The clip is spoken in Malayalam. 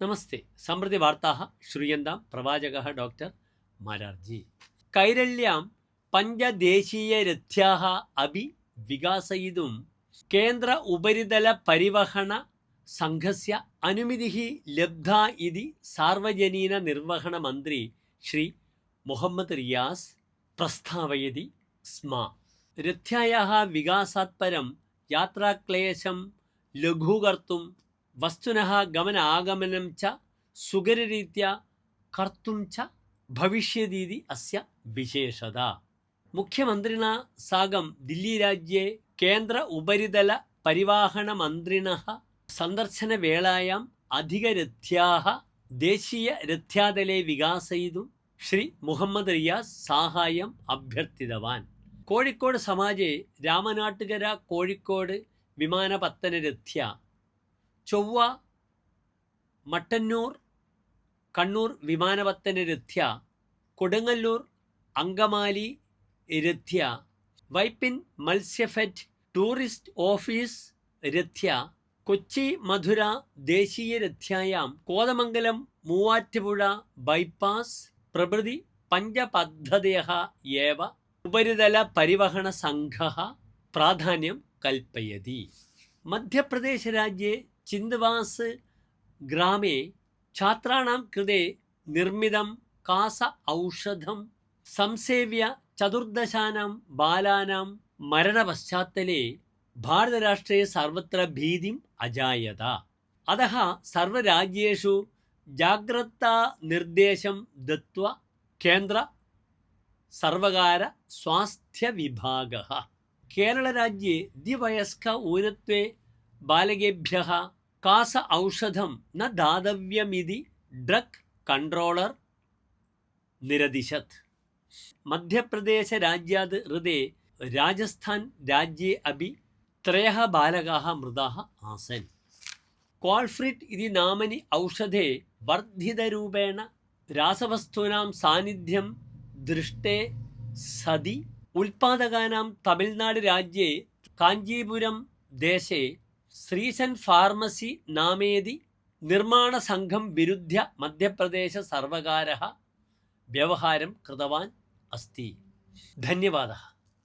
നമസ്തേ. സമൃദ്ധി വാർത്താ ശ്രൂയന്താം പ്രവാചക ഡോക്ടർ മാരാർജി. കൈരള്യാം പഞ്ചദേശീയരഥ്യാ അഭി വികാസയിതും കേന്ദ്ര ഉപരിതല പരിവഹണ സംഘസ്യ അനുമതി ലബ്ധ ഇതി സാർവജനീന നിർവഹണ മന്ത്രി ശ്രീ മുഹമ്മദ് റിയാസ് പ്രസ്താവയതി സ്മ. രഥ്യായ വികാസാത്പരം യാത്രാക്ലേശം ലഘൂകർത്തും വസ്തുനഃ ഗമനാഗമനം ച സുകരരീത്യ കർത്തും ച ഭവിഷ്യതീതി അസ്യ വിശേഷത. മുഖ്യമന്ത്രിണ സാഗം ദില്ലി ദില്ലിരാജ്യേ കേന്ദ്ര ഉപരിതല പരിവാഹന മന്ത്രിണ സന്ദർശനവേളായാം ദേശീയ രഥ്യാതലെ വികാസയിതും ശ്രീ മുഹമ്മദ് റിയാസ് സഹായം അഭ്യർത്ഥിതവാൻ. കോഴിക്കോട് സമാജെ രാമനാട്ടുകര കോഴിക്കോട് വിമാനപത്തനരഥ്യ ചൊവ്വ മട്ടന്നൂർ കണ്ണൂർ വിമാനപത്തനരഥ്യ കൊടുങ്ങല്ലൂർ അങ്കമാലി രഥ്യ വൈപ്പിൻ മത്സ്യഫെറ്റ് ടൂറിസ്റ്റ് ഓഫീസ് രഥ്യ കൊച്ചി മധുര ദേശീയ രഥ്യായാം കോതമംഗലം മൂവാറ്റുപുഴ ബൈപ്പാസ് പ്രഭൃതി പഞ്ചപദ്ധതയ ഏവ ഉപരിതല പരിവഹണ സംഘ പ്രാധാന്യം കൽപ്പയതി. മധ്യപ്രദേശ് രാജ്യേ चिन्दवास् ग्रामे छात्राणां कृते निर्मितं कास औषधं संसेव्य चतुर्दशानां बालानां मरणपश्चात्तले भारतराष्ट्रे सर्वत्र भीतिम् अजायत अतः सर्वराज्येषु जाग्रतानिर्देशं दत्त्वा केन्द्र सर्वकार स्वास्थ्यविभागः केरळराज्ये द्विवयस्क ऊनत्वे बालकेभ्यः കാസ ഔഷധം ന ദാതവ്യമിതി ഡ്രഗ് കൺട്രോളർ നിരദിശത് മധ്യപ്രദേശ രാജ്യാത് ഹൃദേ രാജസ്ഥാൻ രാജ്യേ അപി ത്രയഃ ബാലകാः മൃതാः ആസൻ. കോൾഫ്രിറ്റ് ഇതി നാമനി ഔഷധേ വർദ്ധിതരൂപേണ രാസവസ്തൂനാം സാന്നിധ്യം ദൃഷ്ടേ സതി. ഉൽപാദകാനാം തമിഴ്നാട് രാജ്യേ കാഞ്ചീപുരം ദേശേ ശ്രീശൻ ഫാർമസി നാമേതി നിർമ്മാണ സംഘം വിരുദ്ധ മധ്യപ്രദേശ സർവകാര വ്യവഹാരം കൃതവാൻ അസ്തി. ധന്യവാദ.